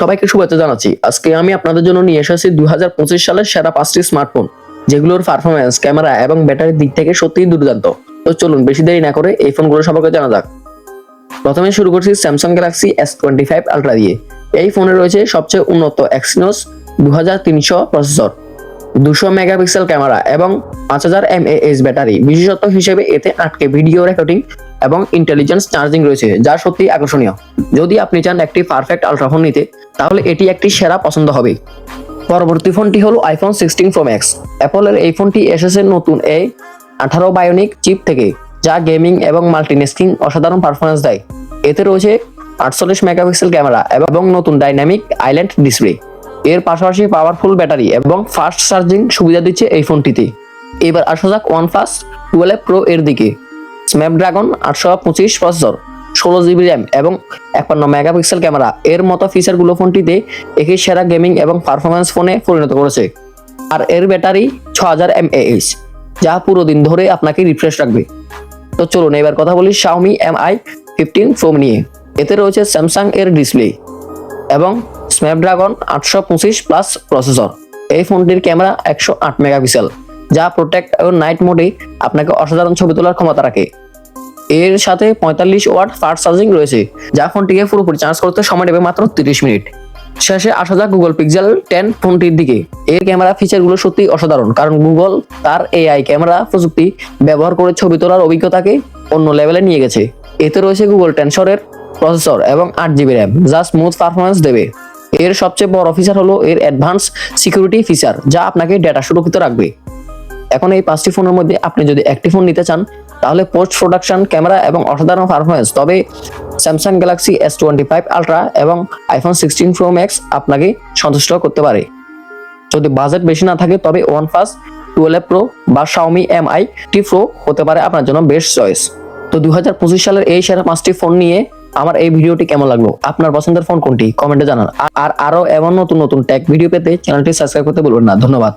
সবাইকে শুভেচ্ছা জানাচ্ছি। আজকে আমি আপনাদের জন্য নিয়ে এসেছি দুই সালের সেরা পাঁচটি স্মার্টফোন যেগুলোর পারফরমেন্স ক্যামেরা এবং ব্যাটারির দিক থেকে সত্যিই দুর্দান্ত। তো চলুন, বেশি দেরি না করে এই ফোনগুলো সম্পর্কে জানা যাক। প্রথমে শুরু করছি Samsung Galaxy S twenty five ultra দিয়ে। এই ফোনে রয়েছে সবচেয়ে উন্নত এক্সিনোস দু হাজার তিনশো প্রসেসর দুশো মেগাপিক্সেল ক্যামেরা এবং পাঁচ হাজার এমএএস ব্যাটারি বিশেষত্ব হিসেবে এতে আটকে ভিডিও রেকর্ডিং এবং ইন্টেলিজেন্স চার্জিং রয়েছে, যা সত্যি আকর্ষণীয়। যদি আপনি চান একটি পারফেক্ট আলট্রাফোন নিতে, তাহলে এটি একটি সেরা পছন্দ হবে। পরবর্তী ফোনটি হলো আইফোন সিক্সটিন প্রো ম্যাক্স অ্যাপলের এই ফোনটি এসেছে নতুন এই আঠারো বায়োনিক চিপ থেকে, যা গেমিং এবং মাল্টিনেস্কিং অসাধারণ পারফরমেন্স দেয়। এতে রয়েছে আটচল্লিশ মেগাপিক্সেল ক্যামেরা এবং নতুন ডাইনামিক আইল্যান্ড ডিসপ্লে এর পাশাপাশি পাওয়ারফুল ব্যাটারি এবং ফাস্ট চার্জিং সুবিধা দিচ্ছে এই ফোনটিতে। এবার আসা যাক ওয়ান প্লাস টুয়েলভ প্রো এর দিকে। স্ন্যাপড্রাগন আটশো পঁচিশ প্রসেসর ষোলো জিবি র্যাম এবং একান্ন মেগাপিক্সেল ক্যামেরা এর মতো ফিচারগুলো ফোনটিতে একে সেরা গেমিং এবং পারফরমেন্স ফোনে পরিণত করেছে। আর এর ব্যাটারি ছ হাজার এমএএইচ যা পুরো দিন ধরে আপনাকে রিফ্রেশ রাখবে। তো চলুন এবার কথা বলি Xiaomi M I fifteen phone নিয়ে। এতে রয়েছে স্যামসাং এর ডিসপ্লে এবং স্ন্যাপড্রাগন আটশো পঁচিশ প্লাস প্রসেসর এই ফোনটির ক্যামেরা একশো আট মেগাপিক্সেল যা প্রোটেক্ট ও নাইট মোডে আপনাকে অসাধারণ ছবি তোলার ক্ষমতা রাখে। এর সাথে পঁয়তাল্লিশ ওয়াট ফাস্ট চার্জিং রয়েছে, যা ফোনটিকে পুরোপুরি চার্জ করতে সময় নেবে মাত্র তিরিশ মিনিট। শেষে আসা যাক গুগল পিক্সেল টেন ফোনটির দিকে। এর ক্যামেরা ফিচারগুলো সত্যি অসাধারণ, কারণ গুগল তার এআই ক্যামেরা প্রযুক্তি ব্যবহার করে ছবি তোলার অভিজ্ঞতাকে অন্য লেভেলে নিয়ে গেছে। এতে রয়েছে গুগল টেনসরের প্রসেসর এবং আট জিবি র্যাম যা স্মুথ পারফরমেন্স দেবে। এর সবচেয়ে বড় ফিচার হলো এর অ্যাডভান্স সিকিউরিটি ফিচার যা আপনাকে ডেটা সুরক্ষিত রাখবে। এখন এই পাঁচটি ফোনের মধ্যে আপনি যদি একটি ফোন নিতে চান, তাহলে পোস্ট প্রোডাকশন ক্যামেরা এবং অসাধারণ পারফরমেন্স তবে Samsung Galaxy S twenty five ultra এবং আইফোন সিক্সটিন প্রো ম্যাক্স আপনাকে সন্তুষ্ট করতে পারে। যদি বাজেট বেশি না থাকে, তবে ওয়ান প্লাস টুয়েলভ প্রো বা Xiaomi M I T pro হতে পারে আপনার জন্য বেস্ট চয়েস তো দু হাজার পঁচিশ সালের এই সেরা পাঁচটি ফোন নিয়ে আমার এই ভিডিওটি কেমন লাগল? আপনার পছন্দের ফোন কোনটি? কমেন্টে জানান। আর আরও এমন নতুন নতুন ট্যাগ ভিডিও পেতে চ্যানেলটি সাবস্ক্রাইব করতে বলবেন না। ধন্যবাদ।